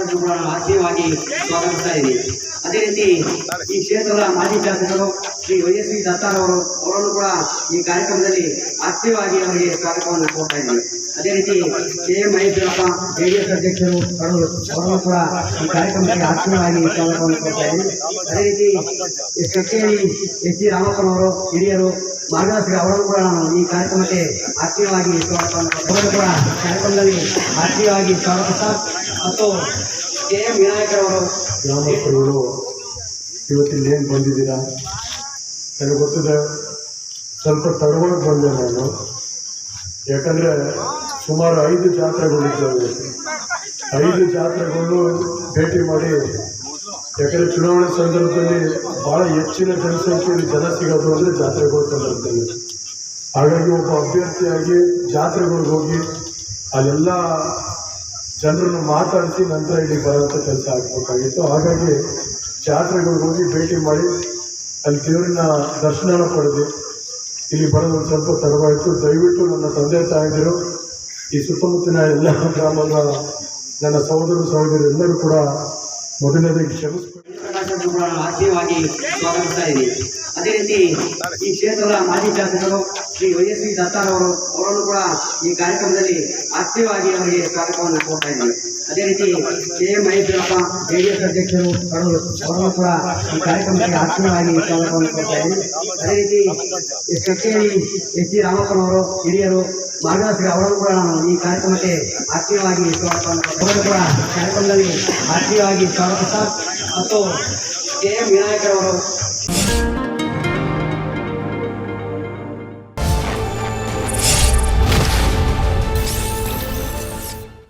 ಶ್ರೀನಿವಾಸರನ್ನು ಕೂಡ ಸ್ವಾಗತಿಸ್ತಾ ಇದ್ದೀವಿ ಅದೇ ರೀತಿ ಈ ಕ್ಷೇತ್ರದ ಮಾಜಿ ಶಾಸಕರು ಶ್ರೀ ವೈ ಎಸ್ ವಿ ದತ್ತಾರವರು ಅವರನ್ನು ಕೂಡ ಈ ಕಾರ್ಯಕ್ರಮದಲ್ಲಿ ಆತ್ಮೀಯವಾಗಿ ಅವರಿಗೆ ಸ್ವಾಗತವನ್ನು ಕೊಡ್ತಾ ಇದ್ದೀನಿ. ಅದೇ ರೀತಿ ಕೆ ಎಂ ಮಹೇಶ್ವರಪ್ಪ, ಜೆ ಅಧ್ಯಕ್ಷರು ಅವರು, ಅವರನ್ನು ಕೂಡ ಈ ಕಾರ್ಯಕ್ರಮಕ್ಕೆ ಆತ್ಮೀಯವಾಗಿ ಸ್ವಾಗತವನ್ನು ಕೊಡ್ತಾ ಇದ್ದೀವಿ ಅದೇ ರೀತಿ ಕಚೇರಿ ಎಸ್ ಸಿ ರಾಮಪ್ಪನವರು ಹಿರಿಯರು ಮಾರ್ಗದರ್ಶಕ ಅವರನ್ನು ಕೂಡ ನಾನು ಈ ಕಾರ್ಯಕ್ರಮಕ್ಕೆ ಆತ್ಮೀಯವಾಗಿ ಸ್ವಾಗತವನ್ನು ಕೂಡ ಕಾರ್ಯಕ್ರಮದಲ್ಲಿ ಆತ್ಮೀಯವಾಗಿ ಸ್ವಾಗತ ಮತ್ತು ಕೆ ವಿನಾಯಕರವರು ಗ್ರಾಮಸ್ಥರುಗಳು ಇವತ್ತಿಲ್ಲಿ ಏನು ಬಂದಿದ್ದೀರಾ? ನನಗೆ ಗೊತ್ತಿದೆ, ಸ್ವಲ್ಪ ತಡವಾಗಿ ಬಂದೆ ನಾನು. ಯಾಕಂದರೆ ಸುಮಾರು ಐದು ಜಾತ್ರೆಗಳಿದ್ದಾವೆ. ಐದು ಜಾತ್ರೆಗಳು ಭೇಟಿ ಮಾಡಿ, ಯಾಕಂದರೆ ಚುನಾವಣೆ ಸಂದರ್ಭದಲ್ಲಿ ಭಾಳ ಹೆಚ್ಚಿನ ಜನಸಂಖ್ಯೆಯಲ್ಲಿ ಜನ ಸಿಗೋದು ಅಂದರೆ ಜಾತ್ರೆಗಳು ಸಂದರ್ಭದಲ್ಲಿ. ಹಾಗಾಗಿ ಒಬ್ಬ ಅಭ್ಯರ್ಥಿಯಾಗಿ ಜಾತ್ರೆಗಳಿಗೆ ಹೋಗಿ ಅಲ್ಲೆಲ್ಲ ಜನರನ್ನು ಮಾತಾಡಿಸಿ ನಂತರ ಇಲ್ಲಿ ಬರೋಂಥ ಕೆಲಸ ಆಗಬೇಕಾಗಿತ್ತು. ಹಾಗಾಗಿ ಜಾತ್ರೆಗಳು ಹೋಗಿ ಭೇಟಿ ಮಾಡಿ, ಅಲ್ಲಿ ದೇವರನ್ನ ದರ್ಶನ ಪಡೆದು ಇಲ್ಲಿ ಬರೋದು ಸ್ವಲ್ಪ ತಡವಾಯಿತು. ದಯವಿಟ್ಟು ನನ್ನ ತಂದೆ ತಾಯಿದಿರು ಈ ಸುತ್ತಮುತ್ತಿನ ಎಲ್ಲ ಗ್ರಾಮದ ನನ್ನ ಸಹೋದರ ಸಹೋದರಿ ಎಲ್ಲರೂ ಕೂಡ ಮೊದಲನೇದಾಗಿ ಕ್ಷಮಿಸ್ಬೇಕು ಪ್ರಕಾಶ್ ಕೂಡ ಸ್ವಾಗತಿಸ್ತಾ ಇದೆ ಅದೇ ರೀತಿ ಈ ಕ್ಷೇತ್ರದ ಮಾಜಿ ಶಾಸಕರು ಶ್ರೀ ವೈ ವಿ ದತ್ತಾರವರು ಅವರನ್ನು ಕೂಡ ಈ ಕಾರ್ಯಕ್ರಮದಲ್ಲಿ ಆತ್ಮೀಯವಾಗಿ ಅವರಿಗೆ ಸ್ವಾಗತವನ್ನು ಕೊಡ್ತಾ ಇದ್ದೀನಿ. ಅದೇ ರೀತಿ K M Maheshwarappa J D S ಅಧ್ಯಕ್ಷರು ಅವರು ಅವರನ್ನು ಕೂಡ ಈ ಕಾರ್ಯಕ್ರಮಕ್ಕೆ ಆತ್ಮೀಯವಾಗಿ ಸ್ವಾಗತವನ್ನು ಕೊಡ್ತಾ ಅದೇ ರೀತಿ ಚರ್ಚೆಯಲ್ಲಿ ಎಸ್ ಸಿ ರಾಮಪ್ಪನವರು ಹಿರಿಯರು ಮಾರ್ಗದರ್ಶಕ ಅವರನ್ನು ಕೂಡ ನಾನು ಈ ಕಾರ್ಯಕ್ರಮಕ್ಕೆ ಆತ್ಮೀಯವಾಗಿ ಸ್ವಾಗತವನ್ನು ಅವರನ್ನು ಕೂಡ ಕಾರ್ಯಕ್ರಮದಲ್ಲಿ ಆತ್ಮೀಯವಾಗಿ ಸ್ವಾಗತಿಸ್ತಾ ಮತ್ತು ಕೆ ಎಂ ವಿನಾಯಕರವರು.